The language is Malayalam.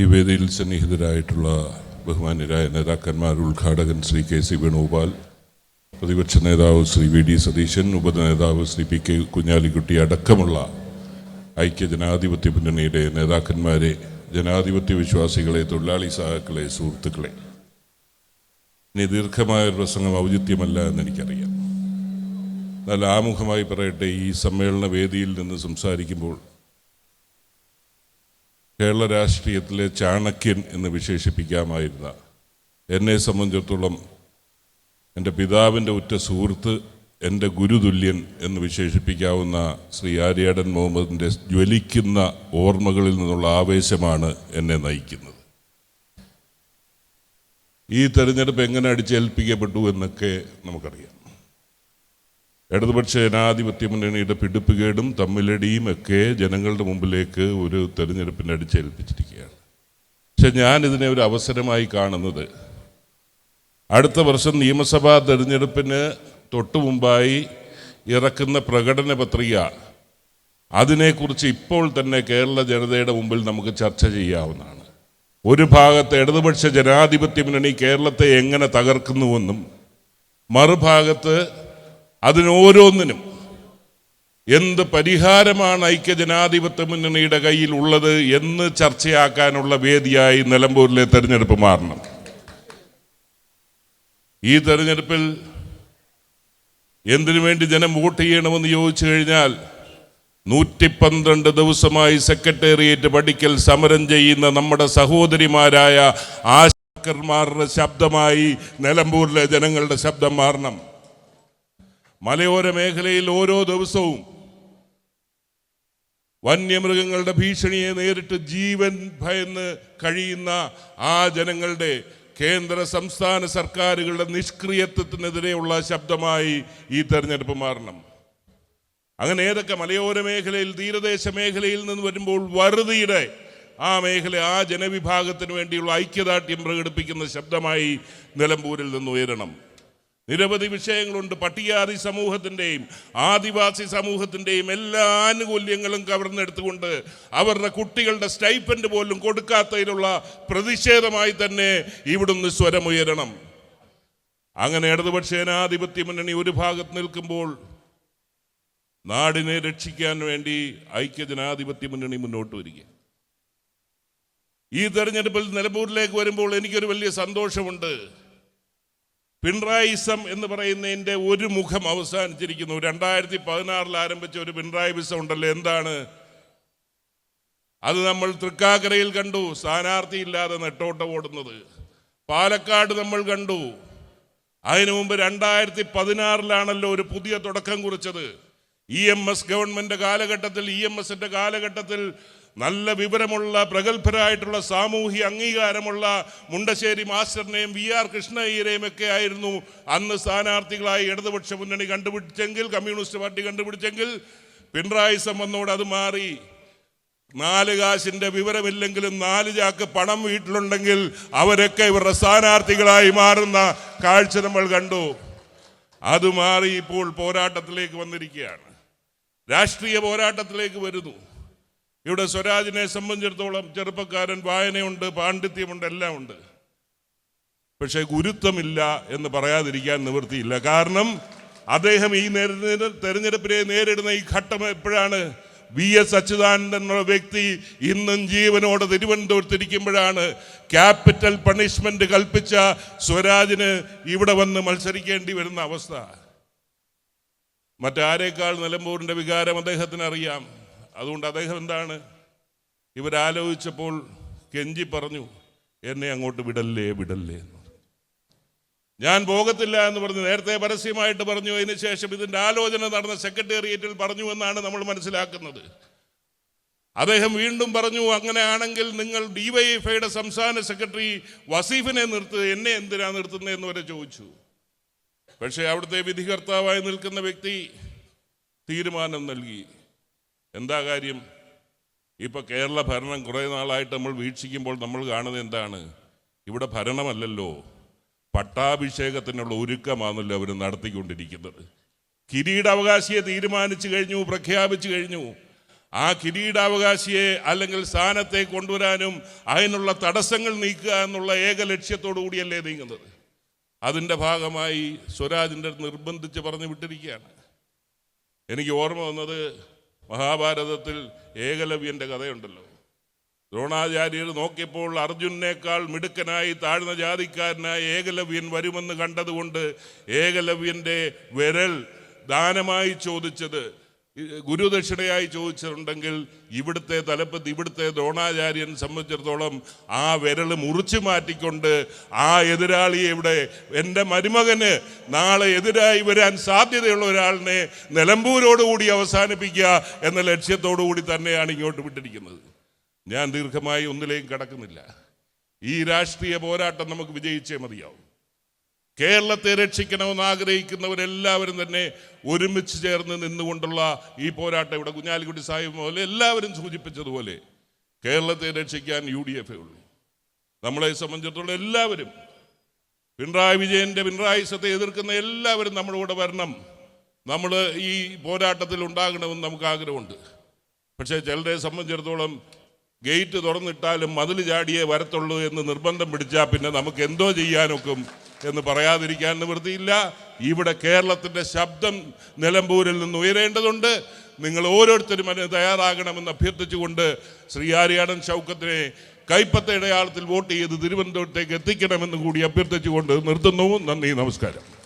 ഈ വേദിയിൽ സന്നിഹിതരായിട്ടുള്ള ബഹുമാന്യരായ നേതാക്കന്മാർ ഉദ്ഘാടകൻ ശ്രീ കെ സി വേണുഗോപാൽ പ്രതിപക്ഷ നേതാവ് ശ്രീ വി ഡി സതീശൻ ഉപനേതാവ് ശ്രീ പി കെ കുഞ്ഞാലിക്കുട്ടി അടക്കമുള്ള ഐക്യ ജനാധിപത്യ മുന്നണിയുടെ നേതാക്കന്മാരെ ജനാധിപത്യ വിശ്വാസികളെ തൊഴിലാളി സഹാക്കളെ സുഹൃത്തുക്കളെ. ഇനി ദീർഘമായ ഒരു പ്രസംഗം ഔചിത്യമല്ല എന്ന് എനിക്കറിയാം എന്നാൽ ആമുഖമായി പറയട്ടെ ഈ സമ്മേളന വേദിയിൽ നിന്ന് സംസാരിക്കുമ്പോൾ കേരള രാഷ്ട്രീയത്തിലെ ചാണക്യൻ എന്ന് വിശേഷിപ്പിക്കാമായിരുന്ന എന്നെ സംബന്ധിച്ചിടത്തോളം എന്റെ പിതാവിന്റെ ഉറ്റ സുഹൃത്ത് എന്റെ ഗുരുതുല്യൻ എന്ന് വിശേഷിപ്പിക്കാവുന്ന ശ്രീ ആര്യാടൻ മുഹമ്മദിന്റെ ജ്വലിക്കുന്ന ഓർമ്മകളിൽ നിന്നുള്ള ആവേശമാണ് എന്നെ നയിക്കുന്നത്. ഈ തെരഞ്ഞെടുപ്പ് എങ്ങനെ അടിച്ചേൽപ്പിക്കപ്പെട്ടു എന്നൊക്കെ നമുക്കറിയാം. ഇടതുപക്ഷ ജനാധിപത്യ മുന്നണിയുടെ പിടിപ്പുകേടും തമ്മിലടിയും ഒക്കെ ജനങ്ങളുടെ മുമ്പിലേക്ക് ഒരു തെരഞ്ഞെടുപ്പിനെ അടിച്ചേൽപ്പിച്ചിരിക്കുകയാണ് പക്ഷെ ഞാൻ ഇതിനെ ഒരു അവസരമായി കാണുന്നത്. അടുത്ത വർഷം നിയമസഭാ തെരഞ്ഞെടുപ്പിന് തൊട്ടു മുമ്പായി ഇറക്കുന്ന പ്രകടന പത്രിക അതിനെക്കുറിച്ച് ഇപ്പോൾ തന്നെ കേരള ജനതയുടെ മുമ്പിൽ നമുക്ക് ചർച്ച ചെയ്യാവുന്നതാണ്. ഒരു ഭാഗത്ത് ഇടതുപക്ഷ ജനാധിപത്യ മുന്നണി കേരളത്തെ എങ്ങനെ തകർക്കുന്നുവെന്നും മറുഭാഗത്ത് അതിനോരോന്നിനും എന്ത് പരിഹാരമാണ് ഐക്യജനാധിപത്യ മുന്നണിയുടെ കയ്യിൽ ഉള്ളത് എന്ന് ചർച്ചയാക്കാനുള്ള വേദിയായി നിലമ്പൂരിലെ തെരഞ്ഞെടുപ്പ് മാറണം. ഈ തെരഞ്ഞെടുപ്പിൽ എന്തിനു വേണ്ടി ജനം വോട്ട് ചെയ്യണമെന്ന് ചോദിച്ചു കഴിഞ്ഞാൽ നൂറ്റി പന്ത്രണ്ട് ദിവസമായി സെക്രട്ടേറിയറ്റ് പഠിക്കൽ സമരം ചെയ്യുന്ന നമ്മുടെ സഹോദരിമാരായ ആശാക്കർമാരുടെ ശബ്ദമായി നിലമ്പൂരിലെ ജനങ്ങളുടെ ശബ്ദം മാറണം. മലയോര മേഖലയിൽ ഓരോ ദിവസവും വന്യമൃഗങ്ങളുടെ ഭീഷണിയെ നേരിട്ട് ജീവൻ ഭയന്ന് കഴിയുന്ന ആ ജനങ്ങളുടെ കേന്ദ്ര സംസ്ഥാന സർക്കാരുകളുടെ നിഷ്ക്രിയത്വത്തിനെതിരെയുള്ള ശബ്ദമായി ഈ തെരഞ്ഞെടുപ്പ് മാറണം. അങ്ങനെ ഏതൊക്കെ മലയോര മേഖലയിൽ തീരദേശ മേഖലയിൽ നിന്ന് വരുമ്പോൾ വറുതിയുടെ ആ മേഖല ആ ജനവിഭാഗത്തിന് വേണ്ടിയുള്ള ഐക്യദാർഢ്യം പ്രകടിപ്പിക്കുന്ന ശബ്ദമായി നിലമ്പൂരിൽ നിന്ന് ഉയരണം. നിരവധി വിഷയങ്ങളുണ്ട്. പട്ടികാതി സമൂഹത്തിന്റെയും ആദിവാസി സമൂഹത്തിന്റെയും എല്ലാ ആനുകൂല്യങ്ങളും കവർന്നെടുത്തുകൊണ്ട് അവരുടെ കുട്ടികളുടെ സ്റ്റൈപ്പന്റ് പോലും കൊടുക്കാത്തതിലുള്ള പ്രതിഷേധമായി തന്നെ ഇവിടുന്ന് സ്വരമുയരണം അങ്ങനെ ഇടതുപക്ഷ ജനാധിപത്യ മുന്നണി ഒരു ഭാഗത്ത് നിൽക്കുമ്പോൾ നാടിനെ രക്ഷിക്കാൻ വേണ്ടി ഐക്യ ജനാധിപത്യ മുന്നണി മുന്നോട്ട് വരിക. ഈ തെരഞ്ഞെടുപ്പിൽ നിലമ്പൂരിലേക്ക് വരുമ്പോൾ എനിക്കൊരു വലിയ സന്തോഷമുണ്ട്. പിണറായിസം എന്ന് പറയുന്നതിന്റെ ഒരു മുഖം അവസാനിച്ചിരിക്കുന്നു. രണ്ടായിരത്തി പതിനാറിൽ ആരംഭിച്ച ഒരു പിണറായി വിസം ഉണ്ടല്ലോ എന്താണ്? അത് നമ്മൾ തൃക്കാക്കരയിൽ കണ്ടു സ്ഥാനാർത്ഥിയില്ലാതെ നെട്ടോട്ടം ഓടുന്നത്. പാലക്കാട് നമ്മൾ കണ്ടു. അതിനു മുമ്പ് രണ്ടായിരത്തി പതിനാറിലാണല്ലോ ഒരു പുതിയ തുടക്കം കുറിച്ചത്. ഇ എം എസ് ഗവൺമെന്റ് കാലഘട്ടത്തിൽ ഇ എം എസിന്റെ കാലഘട്ടത്തിൽ നല്ല വിവരമുള്ള പ്രഗത്ഭരായിട്ടുള്ള സാമൂഹ്യ അംഗീകാരമുള്ള മുണ്ടശ്ശേരി മാസ്റ്ററിനെയും വി ആർ കൃഷ്ണയ്യരെയും ഒക്കെ ആയിരുന്നു അന്ന് സ്ഥാനാർത്ഥികളായി ഇടതുപക്ഷ മുന്നണി കണ്ടുപിടിച്ചെങ്കിൽ കമ്മ്യൂണിസ്റ്റ് പാർട്ടി കണ്ടുപിടിച്ചെങ്കിൽ പിണറായി സംബന്ധോട് അത് മാറി. നാല് കാശിന്റെ വിവരമില്ലെങ്കിലും നാല് ചാക്ക് പണം വീട്ടിലുണ്ടെങ്കിൽ അവരൊക്കെ ഇവരുടെ സ്ഥാനാർത്ഥികളായി മാറുന്ന കാഴ്ച നമ്മൾ കണ്ടു. അത് മാറി ഇപ്പോൾ പോരാട്ടത്തിലേക്ക് വന്നിരിക്കുകയാണ്. രാഷ്ട്രീയ പോരാട്ടത്തിലേക്ക് വരുന്നു. ഇവിടെ സ്വരാജിനെ സംബന്ധിച്ചിടത്തോളം ചെറുപ്പക്കാരൻ വായനയുണ്ട് പാണ്ഡിത്യമുണ്ട് എല്ലാം ഉണ്ട് പക്ഷേ ഗുരുത്വമില്ല എന്ന് പറയാതിരിക്കാൻ നിവൃത്തിയില്ല. കാരണം അദ്ദേഹം ഈ തെരഞ്ഞെടുപ്പിനെ നേരിടുന്ന ഈ ഘട്ടം എപ്പോഴാണ്? വി എസ് അച്യുതാനന്ദൻ എന്നുള്ള വ്യക്തി ഇന്നും ജീവനോടെ തിരുവനന്തപുരത്തിരിക്കുമ്പോഴാണ്. ക്യാപിറ്റൽ പണിഷ്മെന്റ് കൽപ്പിച്ച സ്വരാജിന് ഇവിടെ വന്ന് മത്സരിക്കേണ്ടി വരുന്ന അവസ്ഥ. മറ്റാരേക്കാൾ നിലമ്പൂരിന്റെ വികാരം അദ്ദേഹത്തിന് അറിയാം അതുകൊണ്ട് അദ്ദേഹം എന്താണ്? ഇവരാലോചിച്ചപ്പോൾ കെഞ്ചി പറഞ്ഞു എന്നെ അങ്ങോട്ട് വിടല്ലേ വിടല്ലേ എന്ന് ഞാൻ പോകത്തില്ല എന്ന് പറഞ്ഞു. നേരത്തെ പരസ്യമായിട്ട് പറഞ്ഞു. അതിന് ശേഷം ഇതിന്റെ ആലോചന നടന്ന സെക്രട്ടേറിയറ്റിൽ പറഞ്ഞു എന്നാണ് നമ്മൾ മനസ്സിലാക്കുന്നത്. അദ്ദേഹം വീണ്ടും പറഞ്ഞു അങ്ങനെയാണെങ്കിൽ നിങ്ങൾ ഡിവൈഎഫ്ഐയുടെ സംസ്ഥാന സെക്രട്ടറി വസീഫിനെ നിർത്ത് എന്നെ എന്തിനാ നിർത്തുന്നതെന്ന് വരെ ചോദിച്ചു. പക്ഷേ അവിടുത്തെ വിധികർത്താവായി നിൽക്കുന്ന വ്യക്തി തീരുമാനം നൽകി. എന്താ കാര്യം? ഇപ്പൊ കേരള ഭരണം കുറേ നാളായിട്ട് നമ്മൾ വീക്ഷിക്കുമ്പോൾ നമ്മൾ കാണുന്നത് എന്താണ്? ഇവിടെ ഭരണമല്ലല്ലോ. പട്ടാഭിഷേകത്തിനുള്ള ഒരുക്കമാണല്ലോ അവർ നടത്തിക്കൊണ്ടിരിക്കുന്നത്. കിരീടാവകാശിയെ തീരുമാനിച്ചു കഴിഞ്ഞു പ്രഖ്യാപിച്ചു കഴിഞ്ഞു. ആ കിരീടാവകാശിയെ അല്ലെങ്കിൽ സ്ഥാനത്തെ കൊണ്ടുവരാനും അതിനുള്ള തടസ്സങ്ങൾ നീക്കുക എന്നുള്ള ഏക ലക്ഷ്യത്തോടു കൂടിയല്ലേ നീങ്ങുന്നത്. അതിന്റെ ഭാഗമായി സ്വരാജിന്റെ നിർബന്ധിച്ച് പറഞ്ഞു വിട്ടിരിക്കുകയാണ്. എനിക്ക് ഓർമ്മ വന്നത് മഹാഭാരതത്തിൽ ഏകലവ്യന്റെ കഥയുണ്ടല്ലോ. ദ്രോണാചാര്യർ നോക്കിയപ്പോൾ അർജുനേക്കാൾ മിടുക്കനായി താഴ്ന്ന ജാതിക്കാരനായ ഏകലവ്യൻ വരുമെന്ന് കണ്ടതുകൊണ്ട് ഏകലവ്യന്റെ വിരൽ ദാനമായി ചോദിച്ചത് ഗുരുദക്ഷിണയായി ചോദിച്ചിട്ടുണ്ടെങ്കിൽ ഇവിടുത്തെ തലപ്പത്ത് ഇവിടുത്തെ ദ്രോണാചാര്യൻ സംബന്ധിച്ചിടത്തോളം ആ വിരൽ മുറിച്ചു മാറ്റിക്കൊണ്ട് ആ എതിരാളിയെ ഇവിടെ എന്റെ മരുമകന് നാളെ എതിരായി വരാൻ സാധ്യതയുള്ള ഒരാളിനെ നിലമ്പൂരോടുകൂടി അവസാനിപ്പിക്കുക എന്ന ലക്ഷ്യത്തോടു കൂടി തന്നെയാണ് ഇങ്ങോട്ട് വിട്ടിരിക്കുന്നത്. ഞാൻ ദീർഘമായി ഒന്നിലേക്കും കടക്കുന്നില്ല. ഈ രാഷ്ട്രീയ പോരാട്ടം നമുക്ക് വിജയിച്ചേ മതിയാവും. കേരളത്തെ രക്ഷിക്കണമെന്ന് ആഗ്രഹിക്കുന്നവരെല്ലാവരും തന്നെ ഒരുമിച്ച് ചേർന്ന് നിന്നുകൊണ്ടുള്ള ഈ പോരാട്ടം ഇവിടെ കുഞ്ഞാലിക്കുട്ടി സാഹിബ് പോലെ എല്ലാവരും സൂചിപ്പിച്ചതുപോലെ കേരളത്തെ രക്ഷിക്കാൻ യു ഡി എഫേ ഉള്ളൂ. നമ്മളെ സംബന്ധിച്ചിടത്തോളം എല്ലാവരും പിണറായി വിജയന്റെ പിണറായിസത്തെ എതിർക്കുന്ന എല്ലാവരും നമ്മുടെ കൂടെ വരണം. നമ്മൾ ഈ പോരാട്ടത്തിൽ ഉണ്ടാകണമെന്ന് നമുക്ക് ആഗ്രഹമുണ്ട്. പക്ഷേ ചിലരെ സംബന്ധിച്ചിടത്തോളം ഗേറ്റ് തുറന്നിട്ടാലും മതിൽ ചാടിയേ വരത്തുള്ളൂ എന്ന് നിർബന്ധം പിടിച്ചാൽ പിന്നെ നമുക്ക് എന്തോ ചെയ്യാനൊക്കും. എന്ന് പറയാതിരിക്കാൻ നിവൃത്തിയില്ല. ഇവിടെ കേരളത്തിന്റെ ശബ്ദം നിലമ്പൂരിൽ നിന്ന് ഉയരേണ്ടതുണ്ട്. നിങ്ങൾ ഓരോരുത്തരും അതിന് തയ്യാറാകണമെന്ന് അഭ്യർത്ഥിച്ചുകൊണ്ട് ശ്രീ ആര്യാടൻ ഷൗക്കത്തിനെ കൈപ്പത്ത ഇടയാളത്തിൽ വോട്ട് ചെയ്ത് തിരുവനന്തപുരത്തേക്ക് എത്തിക്കണമെന്ന് കൂടി അഭ്യർത്ഥിച്ചുകൊണ്ട് നിർത്തുന്നു. നന്ദി നമസ്കാരം.